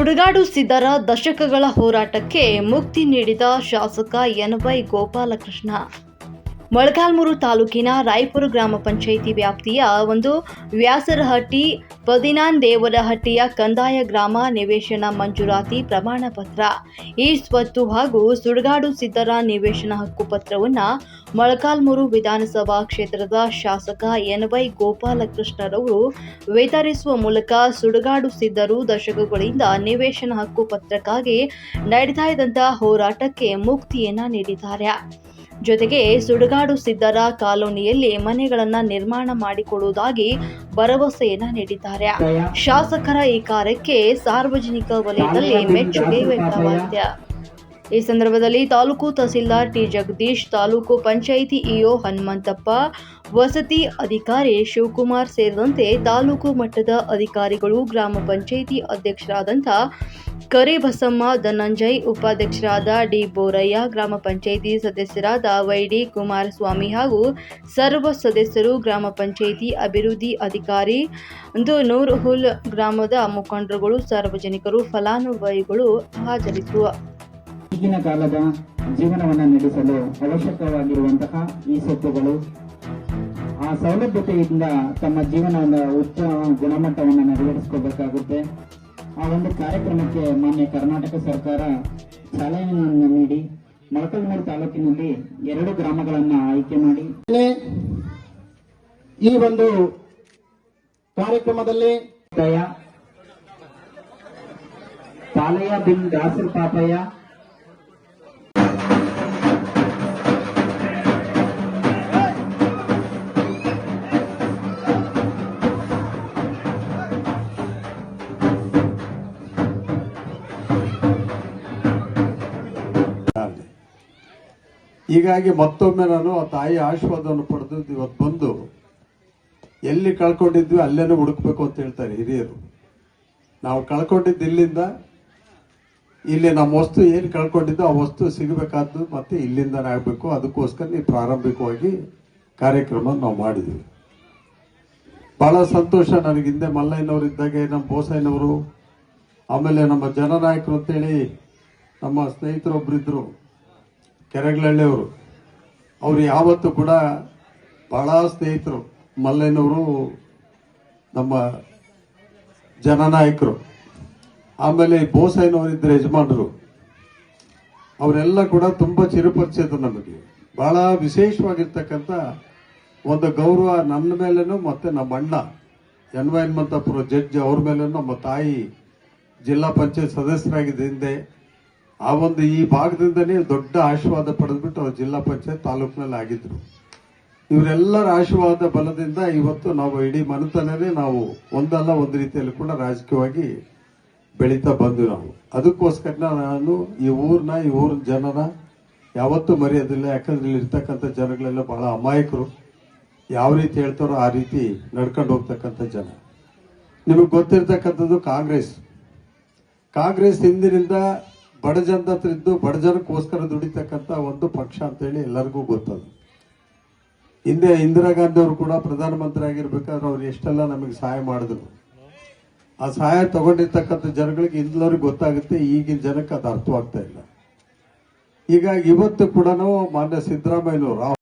ಸುಡುಗಾಡು ಸಿದ್ದರ ದಶಕಗಳ ಹೋರಾಟಕ್ಕೆ ಮುಕ್ತಿ ನೀಡಿದ ಶಾಸಕ ಎನ್ ವೈ ಗೋಪಾಲಕೃಷ್ಣ. ಮೊಳಕಾಲ್ಮೂರು ತಾಲೂಕಿನ ರಾಯಪುರ ಗ್ರಾಮ ಪಂಚಾಯಿತಿ ವ್ಯಾಪ್ತಿಯ ಒಂದು ವ್ಯಾಸರಹಟ್ಟಿ ಪದಿನಾನ್ ದೇವರಹಟ್ಟಿಯ ಕಂದಾಯ ಗ್ರಾಮ ನಿವೇಶನ ಮಂಜೂರಾತಿ ಪ್ರಮಾಣ ಪತ್ರ. ಈ ಸ್ವತ್ತು ಹಾಗೂ ಸುಡುಗಾಡು ಸಿದ್ದರ ನಿವೇಶನ ಹಕ್ಕು ಪತ್ರವನ್ನು ಮೊಳಕಾಲ್ಮೂರು ವಿಧಾನಸಭಾ ಕ್ಷೇತ್ರದ ಶಾಸಕ ಎನ್ ವೈ ಗೋಪಾಲಕೃಷ್ಣರವರು ವಿತರಿಸುವ ಮೂಲಕ ಸುಡುಗಾಡು ಸಿದ್ದರು ದಶಕಗಳಿಂದ ನಿವೇಶನ ಹಕ್ಕು ಪತ್ರಕ್ಕಾಗಿ ಇದ್ದಂತಹ ಹೋರಾಟಕ್ಕೆ ಮುಕ್ತಿಯನ್ನ ನೀಡಿದ್ದಾರೆ. ಜೊತೆಗೆ ಸುಡುಗಾಡು ಸಿದ್ದರ ಕಾಲೋನಿಯಲ್ಲಿ ಮನೆಗಳನ್ನ ನಿರ್ಮಾಣ ಮಾಡಿಕೊಡುವುದಾಗಿ ಭರವಸೆಯನ್ನ ನೀಡಿದ್ದಾರೆ. ಶಾಸಕರ ಈ ಕಾರ್ಯಕ್ಕೆ ಸಾರ್ವಜನಿಕ ವಲಯದಲ್ಲಿ ಮೆಚ್ಚುಗೆ ವ್ಯಕ್ತವಾಗಿದೆ. ಈ ಸಂದರ್ಭದಲ್ಲಿ ತಾಲೂಕು ತಹಸೀಲ್ದಾರ್ ಟಿ ಜಗದೀಶ್, ತಾಲೂಕು ಪಂಚಾಯಿತಿ ಇಒ ಹನುಮಂತಪ್ಪ, ವಸತಿ ಅಧಿಕಾರಿ ಶಿವಕುಮಾರ್ ಸೇರಿದಂತೆ ತಾಲೂಕು ಮಟ್ಟದ ಅಧಿಕಾರಿಗಳು, ಗ್ರಾಮ ಪಂಚಾಯಿತಿ ಅಧ್ಯಕ್ಷರಾದಂಥ ಕರಿಬಸಮ್ಮ, ಧನಂಜಯ್, ಉಪಾಧ್ಯಕ್ಷರಾದ ಡಿ ಬೋರಯ್ಯ, ಗ್ರಾಮ ಪಂಚಾಯಿತಿ ಸದಸ್ಯರಾದ ವೈಡಿ ಕುಮಾರಸ್ವಾಮಿ ಹಾಗೂ ಸರ್ವ ಸದಸ್ಯರು, ಗ್ರಾಮ ಪಂಚಾಯಿತಿ ಅಭಿವೃದ್ಧಿ ಅಧಿಕಾರಿ ನೂರ್ ಹುಲ್ ಗ್ರಾಮದ ಮುಖಂಡರುಗಳು, ಸಾರ್ವಜನಿಕರು, ಫಲಾನುಭವಿಗಳು ಹಾಜರಿದ್ದರು. ಈಗಿನ ಕಾಲದ ಜೀವನವನ್ನು ನಡೆಸಲು ಅವಶ್ಯಕವಾಗಿರುವಂತಹ ಈ ಸೊತ್ತುಗಳು ಆ ಸೌಲಭ್ಯತೆಯಿಂದ ತಮ್ಮ ಜೀವನದ ಉತ್ತಮ ಗುಣಮಟ್ಟವನ್ನು ನೆರವೇರಿಸಿಕೊಳ್ಬೇಕಾಗುತ್ತೆ. ಆ ಒಂದು ಕಾರ್ಯಕ್ರಮಕ್ಕೆ ಮಾನ್ಯ ಕರ್ನಾಟಕ ಸರ್ಕಾರ ಚಾಲನೆಯನ್ನು ನೀಡಿ ಮೊಳಕಲ್ಮೂರು ತಾಲೂಕಿನಲ್ಲಿ ಎರಡು ಗ್ರಾಮಗಳನ್ನು ಆಯ್ಕೆ ಮಾಡಿ. ಈ ಒಂದು ಕಾರ್ಯಕ್ರಮದಲ್ಲಿ ಪಾಲಯ್ಯ ಬಿನ್ ದಾಸರ್ ಪಾಪಯ್ಯ ಹೀಗಾಗಿ ಮತ್ತೊಮ್ಮೆ ನಾನು ಆ ತಾಯಿ ಆಶೀರ್ವಾದವನ್ನು ಪಡೆದು ಇವತ್ತು ಬಂದು ಎಲ್ಲಿ ಕಳ್ಕೊಂಡಿದ್ವಿ ಅಲ್ಲೇನೆ ಹುಡುಕ್ಬೇಕು ಅಂತ ಹೇಳ್ತಾರೆ ಹಿರಿಯರು. ನಾವು ಕಳ್ಕೊಂಡಿದ್ದು ಇಲ್ಲಿಂದ, ಇಲ್ಲಿ ನಮ್ಮ ವಸ್ತು ಏನು ಕಳ್ಕೊಂಡಿದ್ದು ಆ ವಸ್ತು ಸಿಗಬೇಕಾದ್ದು ಮತ್ತೆ ಇಲ್ಲಿಂದನೇ ಆಗಬೇಕು, ಅದಕ್ಕೋಸ್ಕರ ನೀವು ಪ್ರಾರಂಭಿಕವಾಗಿ ಕಾರ್ಯಕ್ರಮ ನಾವು ಮಾಡಿದ್ವಿ ಬಹಳ ಸಂತೋಷ ನನಗೆ ಹಿಂದೆ ಮಲ್ಲಯ್ಯನವರು ಇದ್ದಾಗ, ನಮ್ಮ ಬೋಸಯ್ಯನವರು, ಆಮೇಲೆ ನಮ್ಮ ಜನನಾಯಕರು ಅಂತೇಳಿ ನಮ್ಮ ಸ್ನೇಹಿತರೊಬ್ಬರಿದ್ರು ಕೆರೆಗಳಹಳ್ಳಿಯವರು ಅವರು ಯಾವತ್ತೂ ಕೂಡ ಬಹಳ ಸ್ನೇಹಿತರು. ಮಲ್ಲಯ್ಯನವರು ನಮ್ಮ ಜನನಾಯಕರು. ಆಮೇಲೆ ಬೋಸಯ್ಯನವರಿದ್ದರು ಯಜಮಾನರು. ಅವರೆಲ್ಲ ಕೂಡ ತುಂಬ ಚಿರುಪರಿಚಿತ ನಮಗೆ. ಬಹಳ ವಿಶೇಷವಾಗಿರ್ತಕ್ಕಂಥ ಒಂದು ಗೌರವ ನನ್ನ ಮೇಲೇನು ಮತ್ತೆ ನಮ್ಮ ಅಣ್ಣ ಎನ್ವೈನ್ಮೆಂಟಪುರ ಜಡ್ಜ್ ಅವ್ರ ಮೇಲೂ ನಮ್ಮ ತಾಯಿ ಜಿಲ್ಲಾ ಪಂಚಾಯತ್ ಸದಸ್ಯರಾಗಿದ್ದ ಹಿಂದೆ ಆ ಒಂದು ಈ ಭಾಗದಿಂದನೇ ದೊಡ್ಡ ಆಶೀರ್ವಾದ ಪಡೆದ್ಬಿಟ್ಟು ಅವ್ರು ಜಿಲ್ಲಾ ಪಂಚಾಯತ್ ತಾಲೂಕಿನಲ್ಲಿ ಆಗಿದ್ರು. ಇವರೆಲ್ಲರ ಆಶೀರ್ವಾದ ಬಲದಿಂದ ಇವತ್ತು ನಾವು ಇಡೀ ಮನೆತನನೇ ನಾವು ಒಂದಲ್ಲ ಒಂದು ರೀತಿಯಲ್ಲಿ ಕೂಡ ರಾಜಕೀಯವಾಗಿ ಬೆಳೀತಾ ಬಂದ್ವಿ ನಾವು. ಅದಕ್ಕೋಸ್ಕರ ನಾನು ಈ ಊರನ್ನ ಈ ಊರಿನ ಜನನ ಯಾವತ್ತೂ ಮರೆಯೋದಿಲ್ಲ. ಯಾಕಂದ್ರೆ ಇಲ್ಲಿ ಇರ್ತಕ್ಕಂಥ ಜನಗಳೆಲ್ಲ ಬಹಳ ಅಮಾಯಕರು. ಯಾವ ರೀತಿ ಹೇಳ್ತಾರೋ ಆ ರೀತಿ ನಡ್ಕೊಂಡು ಹೋಗ್ತಕ್ಕಂಥ ಜನ. ನಿಮಗೆ ಗೊತ್ತಿರ್ತಕ್ಕಂಥದ್ದು ಕಾಂಗ್ರೆಸ್. ಕಾಂಗ್ರೆಸ್ ಹಿಂದಿನಿಂದ ಬಡ ಜನದ ಹತ್ರ ಇದ್ದು ಬಡ ಜನಕ್ಕೋಸ್ಕರ ದುಡಿತಕ್ಕಂಥ ಒಂದು ಪಕ್ಷ ಅಂತೇಳಿ ಎಲ್ಲರಿಗೂ ಗೊತ್ತದು. ಹಿಂದೆ ಇಂದಿರಾ ಗಾಂಧಿ ಅವರು ಕೂಡ ಪ್ರಧಾನಮಂತ್ರಿ ಆಗಿರ್ಬೇಕಾದ್ರೆ ಅವ್ರು ಎಷ್ಟೆಲ್ಲ ನಮಗೆ ಸಹಾಯ ಮಾಡಿದ್ರು. ಆ ಸಹಾಯ ತಗೊಂಡಿರ್ತಕ್ಕಂಥ ಜನಗಳಿಗೆ ಇಂದಲವ್ರಿಗೆ ಗೊತ್ತಾಗುತ್ತೆ, ಈಗಿನ ಜನಕ್ಕೆ ಅದು ಅರ್ಥವಾಗ್ತಾ ಇಲ್ಲ. ಈಗ ಇವತ್ತು ಕೂಡ ಮಾನ್ಯ ಸಿದ್ದರಾಮಯ್ಯನವರು